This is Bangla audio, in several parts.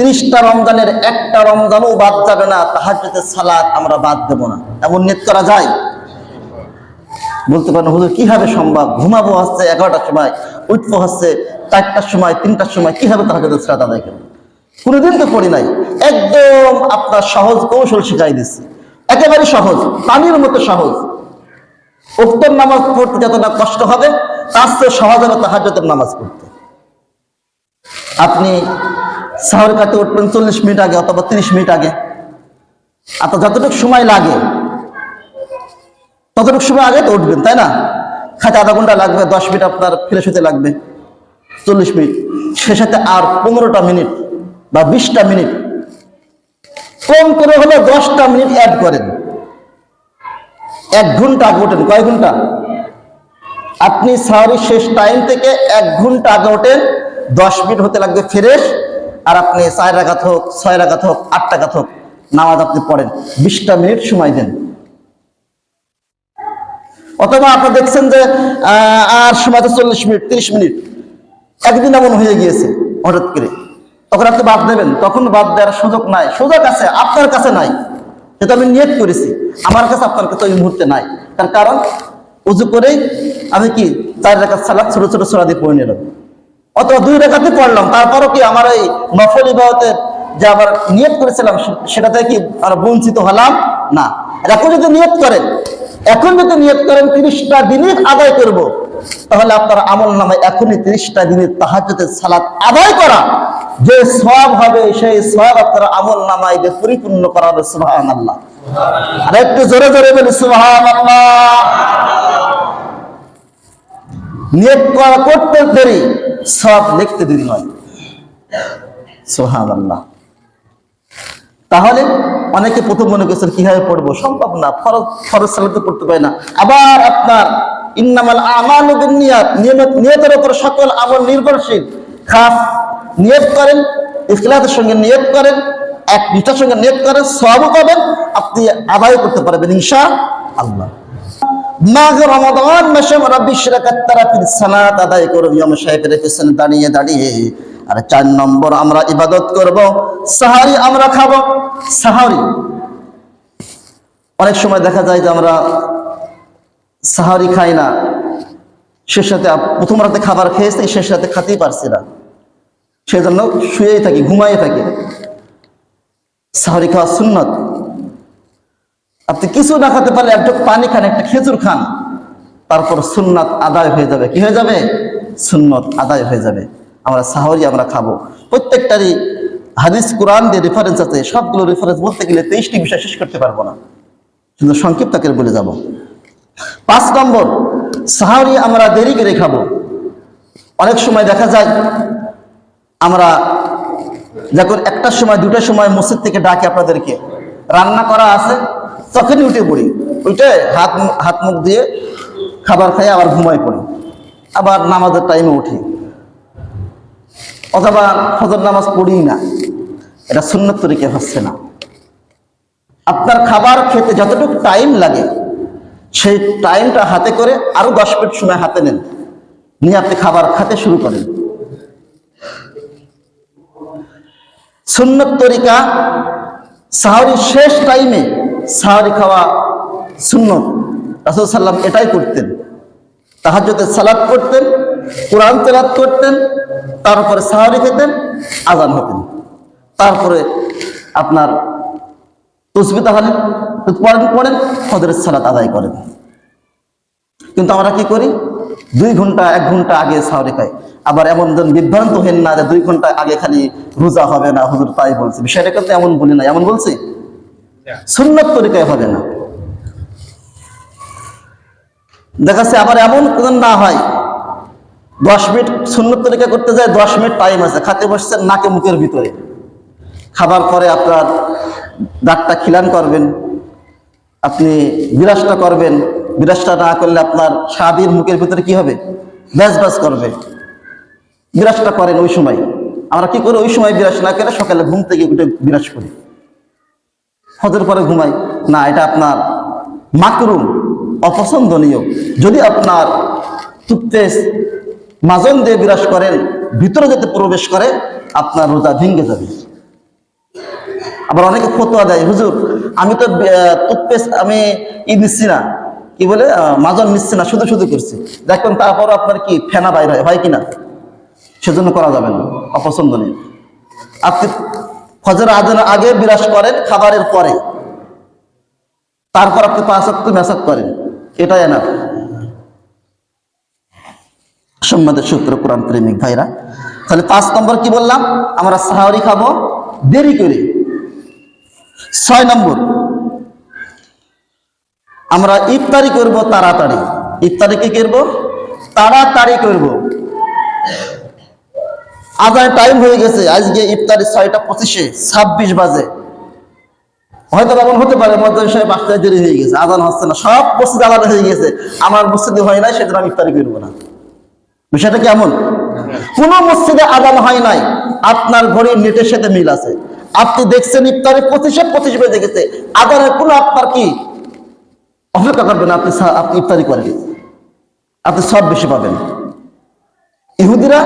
তিরিশটা রমজানের একটা রমজানও বাদ যাবে না তাহার সালাদ আমরা বাদ দেব না। এমন নিয়ত করা যায়? বলতে পারেন, হুজুর, কীভাবে সম্ভব? ঘুমাবো হচ্ছে এগারোটার সময়, উঠবো হচ্ছে চারটার সময়, তিনটার সময়, কীভাবে তাহার সালাত আদায় করব? কোনোদিন তো পড়ি নাই। একদম আপনার সহজ কৌশল শিখাই দিচ্ছি। একেবারে সহজ, পানির মতো সহজ। উত্তর নামাজ পড়তে যতটা কষ্ট হবে, তার চেয়ে সহজ হবে তাহাজ্জতের নামাজ পড়তে। আপনি সাহর খাতে উঠবেন চল্লিশ মিনিট আগে অথবা তিরিশ মিনিট আগে। আপনার যতটুকু সময় লাগে, ততটুকু সময় আগে তো উঠবেন, তাই না? খাতে আধা ঘণ্টা লাগবে, দশ মিনিট আপনার ফ্রেশ হতে লাগবে, চল্লিশ মিনিট। সে সাথে আর পনেরোটা মিনিট বা বিশটা মিনিট, কম করে হলে দশটা মিনিট অ্যাড করেন। এক ঘণ্টা আগে ওঠেন, কয় ঘণ্টা? আপনি সাহারির শেষ টাইম থেকে এক ঘণ্টা আগে ওঠেন, দশ মিনিট হতে লাগবে ফ্রেশ আর আপনি চার রাখাত হোক, ছয় রাখাত হোক, আট টাকাত হোক, নামাজ আপনি পড়েন। বিশটা মিনিট সময় দেন। অথবা আপনি দেখছেন যে আর সময় তো চল্লিশ মিনিট, তিরিশ মিনিট। একদিন এমন হয়ে গিয়েছে, হঠাৎ করে। তখন আপনি বাদ দেবেন। তখন বাদ দেওয়ার সুযোগ নাই। সুযোগ আছে, আপনার কাছে নাই। সেটা আমি নিয়ত করেছি, আমার কাছে আপনার কাছে ওই মুহূর্তে নাই। তার কারণ, উজু করেই আমি কি, চার রেখা সালাদ ছোট ছোট সোনা দিয়ে পড়ে নিলাম। অথবা দুই রেখাতে পড়লাম তারপরও কি আমার এই নফল ইবাদতের যে আবার নিয়ত করেছিলাম, সে- সেটাতে কি আর বঞ্চিত হলাম? না। এখন যদি নিয়ত করেন, এখন যদি নিয়ত করেন, তিরিশটা দিনই আদায় করব। তাহলে আপনার আমল নামে এখনই তিরিশটা দিনের তাহাজতে সালাত আদায় করা। যে সব হবে, সেই সব আপনার আমল নামায় দিয়ে পরিপূর্ণ করা হবে আল্লাহ আর একটু জোরে জোরে বলি আল্লাহ নিয়ত করা করতে দেরি সব লিখতে দেরি নয় সোহান আল্লাহ তাহলে অনেকে প্রথম মনে করছেন কীভাবে পড়ব? সম্ভব না, ফরজ ফরজ সালাতে পড়তে পারে না। আবার আপনার ইন্নামাল আমাল নিয়াত নিয়ত নিয়তের উপর সকল আমল নির্ভরশীল। খাস নিয়ত করেন, ইখলাসের সঙ্গে নিয়ত করেন, এক নিষ্ঠার সঙ্গে নিয়ত করেন সবও পাবেন, আপনি আদায় করতে পারবেন ইনশা আল্লাহ মাঘ রমাদান মাসে রব্বি শিরাকাত তারাফির সালাত আদায় করব, ইমাম সাহেবের পেছনে দাঁড়িয়ে দাঁড়িয়ে। আর চার নম্বর আমরা ইবাদত করব, সাহারি আমরা খাব। সাহারি। অনেক সময় দেখা যায় যে আমরা সাহারি খাই না শেষ সাথে প্রথম রাতে খাবার খেয়েছি শেষ রাতে খাতেই পারছি না। সেজন্য শুয়েই থাকি, ঘুমাই থাকি। সাহারি খাওয়া সুন্নত। আপনি কিছু না খেতে পারলে একটু পানি খান, একটা খেজুর খান, তারপর সুন্নাত আদায় হয়ে যাবে। কি হয়ে যাবে? সুন্নত আদায় হয়ে যাবে। আমরা সাহরি, আমরা খাব। প্রত্যেকটারই হাদিস, কোরআন দিয়ে রেফারেন্স আছে। সবগুলো রেফারেন্স বলতে গেলে তেইশটি বিষয় শেষ করতে পারব না। কিন্তু সংক্ষিপ্ত করে বলে যাব। পাঁচ নম্বর, সাহারি, আমরা দেরি করে খাব। অনেক সময় দেখা যায়, আমরা যখন একটার সময়, দুটার সময় মসজিদ থেকে ডাকে আপনাদেরকে। রান্না করা আছে তখনই উঠে পড়ি। উঠে হাত হাত মুখ দিয়ে খাবার খাই আবার ঘুমাই পড়ি। আবার নামাজের টাইমে উঠি। অথবা ফজর নামাজ পড়ি না। এটা সুন্নত তরিকে হচ্ছে না। আপনার খাবার খেতে যতটুকু টাইম লাগে, সেই টাইমটা হাতে করে আরও দশ মিনিট সময় হাতে নেন। নিয়ে আপনি খাবার খেতে শুরু করেন। সুন্নত তরিকা শেষ টাইমে সাহারি খাওয়া শূন্য রাসুল সাল্লাম এটাই করতেন। তাহাজ্জতে সালাদ করতেন, কোরআন তেলাত করতেন, তারপরে সাহারি খেতেন আজান হতেন। তারপরে আপনার তসবি তাহলে পড়েন পড়েন, ফজরের সালাত আদায় করেন। কিন্তু আমরা কি করি? দুই ঘণ্টা, এক ঘণ্টা আগে সাহরি খাই আবার এমন জন বিভ্রান্ত হেন না যে দুই ঘণ্টা আগে খালি রোজা হবে না, হুজুর তাই বলছে। বিষয়টা কিন্তু এমন বলি না এমন বলছি? সুন্নত তরিকায় হবে না। দেখাচ্ছে আবার এমন কোন না হয়, দশ মিনিট সুন্নত তরিকা করতে যায়, দশ মিনিট টাইম আছে, খাতে বসছেন নাকে মুখের ভিতরে। খাবার পরে আপনার দাঁতটা খিলান করবেন, আপনি বিরাসটা করবেন বিরাসটা না করলে আপনার স্বাদীর মুখের ভিতরে কি হবে? ব্যাস ব্যাস করবে। বিরাসটা করেন ওই সময়। আমরা কি করি? ওই সময় বিরাস না করে সকালে ঘুম থেকে উঠে বিরাস করি। হজের পরে ঘুমাই। না, এটা আপনার মাকরুম অপছন্দনীয়। যদি আপনার টুথপেস্ট মাজন দিয়ে বিরাস করেন, ভিতরে যাতে প্রবেশ করে, আপনার রোজা ভেঙে যাবে। আবার অনেকে ফতোয়া দেয়, হুজুর, আমি তো টুথপেস্ট আমি ই নিচ্ছি না। কি বলে? মাজন নিচ্ছি না, শুধু শুধু করছি। দেখবেন তারপর আপনার কি ফেনা বাইর হয় হয় কিনা সেজন্য করা যাবে না, অপছন্দনীয়। আপনি ফজর আজানের আগে বিরাজ করেন খাবারের পরে। তারপর আপনি পাঁচ অক্ট মেসাজ করেন। এটাই না সম্মাদের সূত্র কোরআন প্রেমিক ভাইরা, তাহলে পাঁচ নম্বর কি বললাম? আমরা সাহারি খাব দেরি করে। ছয় নম্বর, আমরা ইফতারি করব তাড়াতাড়ি। ইফতারি কি করব? তাড়াতাড়ি করব। আজান টাইম হয়ে গেছে। আজকে ইফতারি ছয়টা পঁচিশে, ছাব্বিশ বাজে। হয়তো এমন হতে পারে মধ্যে সাহেব পাঁচটায় দেরি হয়ে গেছে, আজান হচ্ছে না। সব মসজিদ আলাদা হয়ে গেছে। আমার মসজিদে হয় নাই, সেজন্য আমি ইফতারি করব না। বিষয়টা কেমন? কোন মসজিদে আজান হয় নাই। আপনার ঘড়ির নেটের সাথে মিল আছে। আপনি দেখছেন ইফতারে পঁচিশে, পঁচিশ বেজে গেছে। আজানের কোনো আপনার কি? অপেক্ষা করবেন আপনি আপনি ইফতারি করেন। আপনি সব বেশি পাবেন। ইহুদিরা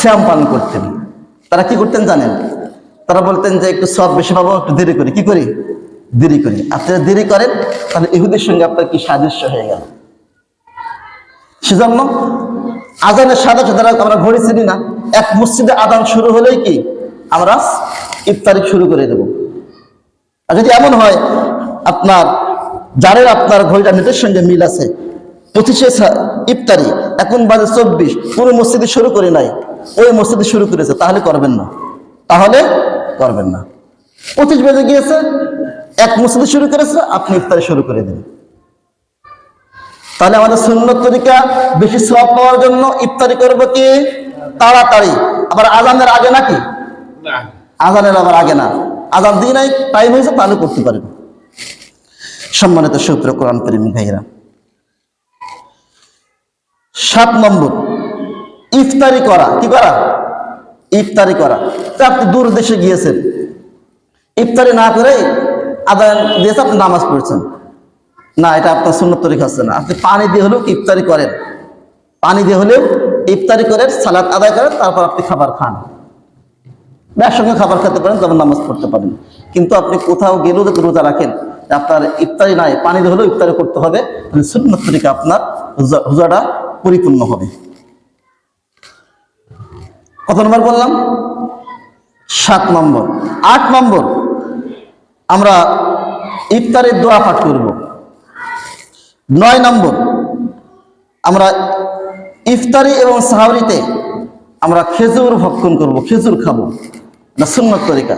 শ্যাম পালন করতেন। তারা কি করতেন জানেন? তারা বলতেন যে, একটু সব বেশি পাবো, একটু দেরি করি। কি করি? দেরি করি। আপনি দেরি করেন, তাহলে ইহুদির সঙ্গে আপনার কি সাদৃশ্য হয়ে গেল? সেজন্য আজানের সাথে সাথে আমরা ঘড়ি চিনি না। এক মসজিদে আজান শুরু হলেই কি? আমরা ইফতারি শুরু করে দেব। আর যদি এমন হয়, আপনার যারের আপনার ঘড়িটা নেটের সঙ্গে মিল আছে, পঁচিশে ইফতারি, এখন বাজে চব্বিশ, কোনো মসজিদে শুরু করে নাই। ওই মসজিদে শুরু করেছে তাহলে করবেন না। তাহলে করবেন না। পঁচিশ বেজে গিয়েছে এক মসজিদে শুরু করেছে আপনি ইফতারি শুরু করে দিন তাহলে আমাদের সুন্নত তরিকা বেশি সব পাওয়ার জন্য ইফতারি করব কি? তাড়াতাড়ি। আবার আজানের আগে নাকি? আজানের আবার আগে না। আজান দিয়ে নাই টাইম হয়েছে তাহলে করতে পারেন সম্মানিত সূত্র কোরআন করিম ভাইরা সাত নম্বর ইফতারি করা, কি করা? ইফতারি করা। তা আপনি দূর দেশে গিয়েছেন। ইফতারি না করে আদান দিয়েছে আপনি নামাজ পড়ছেন। না, এটা আপনার সুন্নত তরিকা হচ্ছে না। আপনি পানি দিয়ে হলেও ইফতারি করেন? পানি দিয়ে হলেও ইফতারি করেন, সালাদ আদায় করেন, তারপর আপনি খাবার খান। একসঙ্গে খাবার খেতে পারেন তখন নামাজ পড়তে পারেন। কিন্তু আপনি কোথাও গেলেও যদি রোজা রাখেন আপনার ইফতারি নাই, পানি দিয়ে হলেও ইফতারি করতে হবে সুন্নত তরিকা আপনার রোজা- রোজাটা পরিপূর্ণ হবে। কত নম্বর বললাম? সাত নম্বর। আট নম্বর। আমরা ইফতারের দোয়া পাঠ করব। নয় নম্বর। আমরা ইফতারি এবং সাহারিতে আমরা খেজুর ভক্ষণ করব, খেজুর খাব। না সুন্নত তরিকা।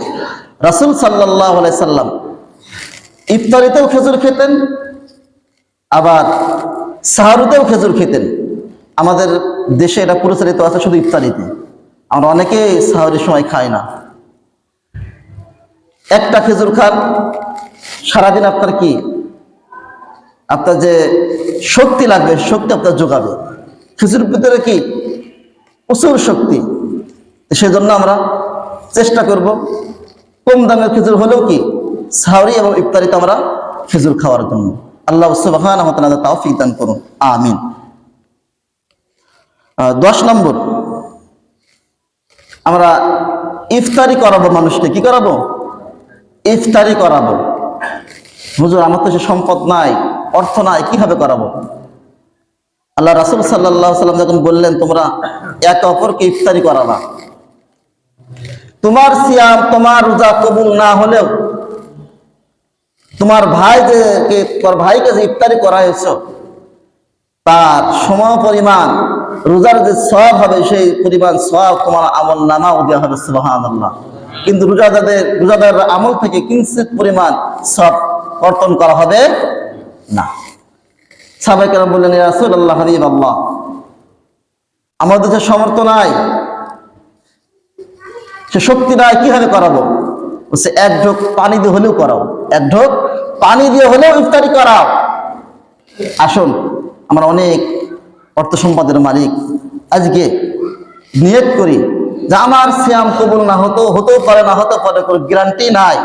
রাসুল সাল্লাহ সাল্লাম ইফতারিতেও খেজুর খেতেন, আবার সাহারুতেও খেজুর খেতেন। আমাদের দেশে এটা প্রচলিত আছে শুধু ইফতারিতে। আমরা অনেকে সাহারির সময় খাই না। একটা খেজুর খান, সারাদিন আপনার কি? আপনার যে শক্তি লাগবে, শক্তি আপনার যোগাবে। খেজুর ভিতরে কি? প্রচুর শক্তি। সেজন্য আমরা চেষ্টা করব, কম দামের খেজুর হলেও কি সাহরি এবং ইফতারিতে আমরা খেজুর খাওয়ার জন্য। আল্লাহ সুবাহান আমাদের তাও দান করুন। আমিন। দশ নম্বর। আমরা ইফতারি করাবো মানুষকে, কি করাবো? ইফতারি করাবো। হুজুর, আমার তো সে সম্পদ নাই, অর্থ নাই, কীভাবে করাবো? আল্লাহ রাসুল সাল্লাহ সাল্লাম যখন বললেন, তোমরা একে অপরকে ইফতারি করাবা তোমার সিয়াম, তোমার রোজা কবুল না হলেও, তোমার ভাই যে তোমার ভাইকে যে ইফতারি করাইছ তার সম পরিমাণ রোজার যে সব হবে, সেই পরিমাণ সব তোমার আমল নামাও দেওয়া হবে সুবাহান আল্লাহ কিন্তু রোজাদারদের, রোজাদার আমল থেকে কিঞ্চিত পরিমাণ সব কর্তন করা হবে না। সাবাই কেন বললেন রাসুল আল্লাহ হাবিব আল্লাহ আমাদের যে সমর্থ নাই, সে শক্তি নাই, কীভাবে করাবো? বলছে, এক ঢোক পানি দিয়ে হলেও করাও, এক ঢোক পানি দিয়ে হলেও ইফতারি করাও। আসুন, আমরা অনেক অর্থ সম্পাদের মালিক। আজকে নিয়ত করি, যে আমার শ্যাম কবুল না হতো, হতেও পারে না হতে পারে, কোনো গ্যারান্টি নাই।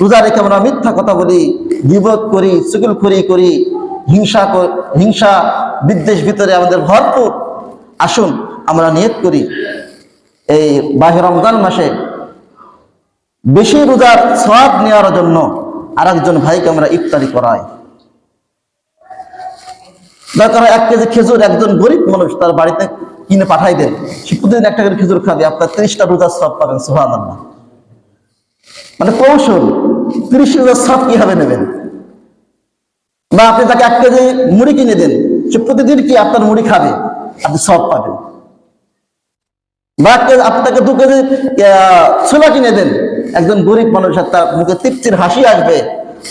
রোজা রেখে আমরা মিথ্যা কথা বলি বিপদ করি চুগুলখড়ি করি, হিংসা হিংসা বিদ্বেষ ভিতরে আমাদের ভরপুর। আসুন, আমরা নিয়ত করি। এই বাহির রমজান মাসে বেশি রোজার সওয়াব নেওয়ার জন্য আরেকজন ভাইকে আমরা ইফতারি করাই। দরকার এক কেজি খেজুর একজন গরিব মানুষ তার বাড়িতে কিনে পাঠাই দেন সে প্রতিদিন একটা করে খেজুর আপনার সব পাবেন সোহান মানে কৌশল রোজার সব কীভাবে নেবেন? বা আপনি তাকে এক কেজি মুড়ি কিনে দেন, সে প্রতিদিন কি আপনার মুড়ি খাবে? আপনি সব পাবেন। বা আপনি তাকে দু কেজি ছোলা কিনে দেন, একজন গরিব মানুষ তার মুখে তৃপ্তির হাসি আসবে,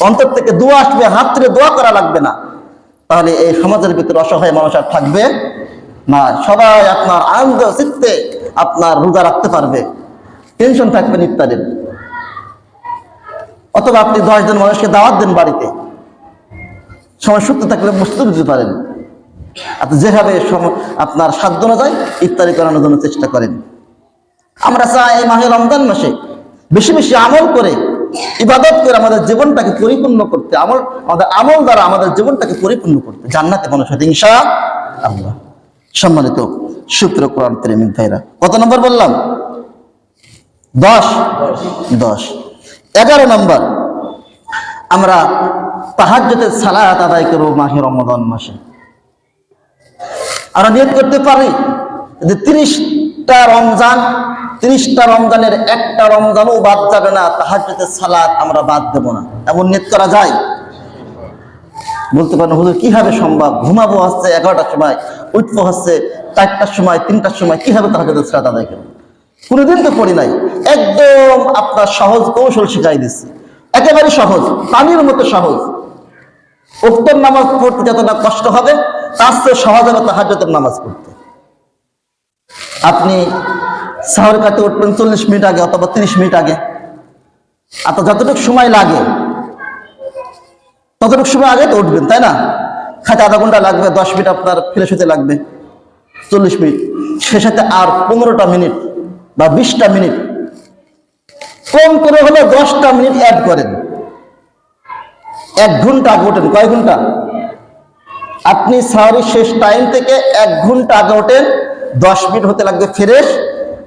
অন্তর থেকে দোয়া আসবে, হাত থেকে দোয়া করা লাগবে না। তাহলে এই সমাজের ভিতরে অসহায় মানুষ আর থাকবে না। সবাই আপনার আনন্দ, চিত্তে আপনার রোজা রাখতে পারবে। টেনশন থাকবে ইত্যাদির অথবা আপনি দশ জন মানুষকে দাওয়াত দেন বাড়িতে। সময় সুস্থ থাকলে বুঝতে দিতে পারেন। যেভাবে আপনার সাধ্য অনুযায়ী ইত্যাদি করানোর জন্য চেষ্টা করেন। আমরা চাই এই মাহে রমজান মাসে বেশি বেশি আমল করে ইবাদত করে আমাদের জীবনটাকে পরিপূর্ণ করতে, আমল, আমাদের আমল দ্বারা আমাদের জীবনটাকে পরিপূর্ণ করতে। জান্নাতে মানুষ হতে ইনশা আল্লাহ সম্মানিত সূত্র কোরআন প্রেমিক ভাইরা, কত নম্বর বললাম? দশ? দশ। এগারো নম্বর, আমরা তাহাজ্জুদের সালাত আদায় করব মাহে রমজান মাসে। আমরা নিয়ত করতে পারি যে তিরিশটা রমজান, তিরিশটা রমজানের একটা রমজানও বাদ যাবে না। তাহাজ্জুদের সালাত আমরা বাদ দেব না। এমন নিয়ত করা যায়? বলতে পারেন, হুজুর, কীভাবে সম্ভব? ঘুমাবো হচ্ছে এগারোটার সময়, উঠবো হচ্ছে চারটার সময়, তিনটার সময়, কীভাবে তাহাজ্জুদের সালাত আদায় করব? কোনোদিন তো পড়ি নাই। একদম আপনার সহজ কৌশল শিখাই দিচ্ছি। একেবারে সহজ পানির মতো সহজ। উত্তর নামাজ পড়তে যতটা কষ্ট হবে, তার চেয়ে সহজ হবে তাহাজ্জতের নামাজ পড়তে। আপনি সাহর কাতে উঠবেন চল্লিশ মিনিট আগে অথবা তিরিশ মিনিট আগে। আপনার যতটুকু সময় লাগে, ততটুকু সময় আগে তো উঠবেন, তাই না? খাতে আধা ঘণ্টা লাগবে, দশ মিনিট আপনার ফ্রেশ হতে লাগবে, চল্লিশ মিনিট। সে সাথে আর পনেরোটা মিনিট বা বিশটা মিনিট, কম করে হলে দশটা মিনিট অ্যাড করেন। এক ঘণ্টা আগে ওঠেন, কয় ঘণ্টা? আপনি সাহরির শেষ টাইম থেকে এক ঘণ্টা আগে ওঠেন দশ মিনিট হতে লাগবে ফ্রেশ,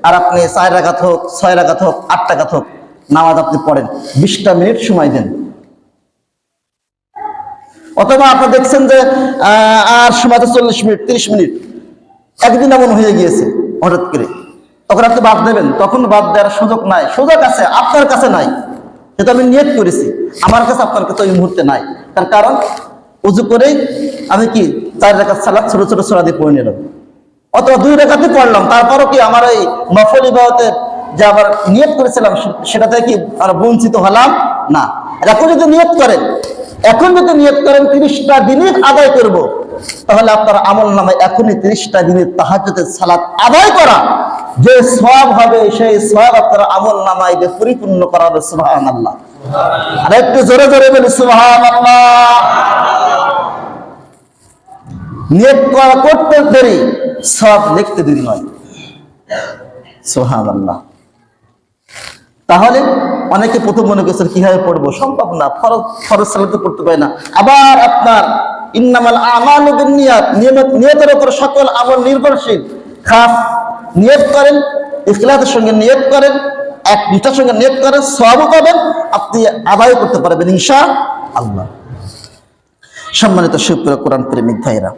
আর আপনি চার রাখাত হোক, ছয় রাখাত হোক, আট টাকাত হোক, নামাজ আপনি পড়েন। বিশটা মিনিট সময় দেন। অথবা আপনি দেখছেন যে আর সময় তো চল্লিশ মিনিট, তিরিশ মিনিট, একদিন এমন হয়ে গিয়েছে হঠাৎ করে। তখন আপনি বাদ দেবেন। তখন বাদ দেওয়ার সুযোগ নাই। সুযোগ আছে, আপনার কাছে নাই। সেটা আমি নিয়ত করেছি। আমার কাছে আপনার কাছে ওই মুহূর্তে নাই। তার কারণ, উজু করেই আমি কি চার রেখা সালাদ ছোট ছোট সোনা দিয়ে পড়ে নিলাম। অথবা দুই রেখাতে পড়লাম তারপরও কি আমার এই নফল ইবাদতের যে আবার নিয়ত করেছিলাম সেটা থেকে কি আর বঞ্চিত হলাম? না। এখন যদি নিয়ত করেন, এখন যদি নিয়ত করেন, তিরিশটা দিনই আদায় করব, তাহলে আপনার আমল নামে এখনই তিরিশটা দিনের তাহাজ্জুদের সালাত আদায় করা। যে সব হবে, সেই সব আপনার আমল নামায় যে পরিপূর্ণ করা হবে আল্লাহ আর একটু জোরে জোরে বলি আল্লাহ নিয়ত করা করতে দেরি, সব লিখতে দেরি নয় সোহান তাহলে অনেকে প্রথম মনে করছেন, কীভাবে পড়ব? সম্ভব না, ফরজ ফরজ সালাতে পড়তে পারে না। আবার আপনার ইন্নামাল আমাল নিয়াত নিয়ত নিয়তের উপর সকল আমল নির্ভরশীল। খাস নিয়ত করেন, ইখলাসের সঙ্গে নিয়ত করেন, এক নিষ্ঠার সঙ্গে নিয়ত করেন সবও পাবেন আপনি আদায় করতে পারবেন ইনশা আল্লাহ সম্মানিত শিবপুরা কোরআন প্রেমিক ভাইরা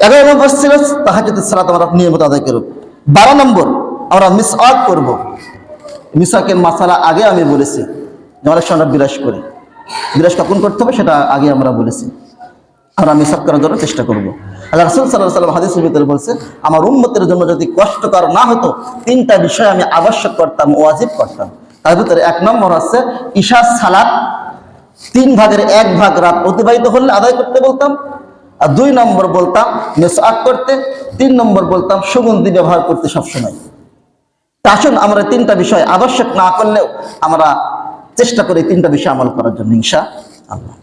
এগারো নম্বর ছিল তাহাজুদের সালাত আমরা নিয়মিত আদায় করব। বারো নম্বর আমরা মিস আউট করব। মিসাকের মাসালা আগে আমি বলেছি অনেক সময় আমরা বিরাজ করি। বিরাজ কখন করতে হবে সেটা আগে আমরা বলেছি। আমরা মিসাক করার জন্য চেষ্টা করব। আল্লাহ রসুল সাল্লাহ সাল্লাম হাদিসের ভিতরে বলছে, আমার উম্মতের জন্য যদি কষ্টকর না হতো, তিনটা বিষয় আমি আবশ্যক করতাম, ওয়াজিব করতাম। তার ভিতরে এক নম্বর হচ্ছে ঈশা সালাত তিন ভাগের এক ভাগ রাত অতিবাহিত হলে আদায় করতে বলতাম আর দুই নম্বর বলতাম মেসাক করতে, তিন নম্বর বলতাম, সুগন্ধি ব্যবহার করতে সবসময়। তা আসুন, আমরা তিনটা বিষয় আবশ্যক না করলেও আমরা চেষ্টা করি তিনটা বিষয় আমল করার জন্য হিংসা আল্লাহ।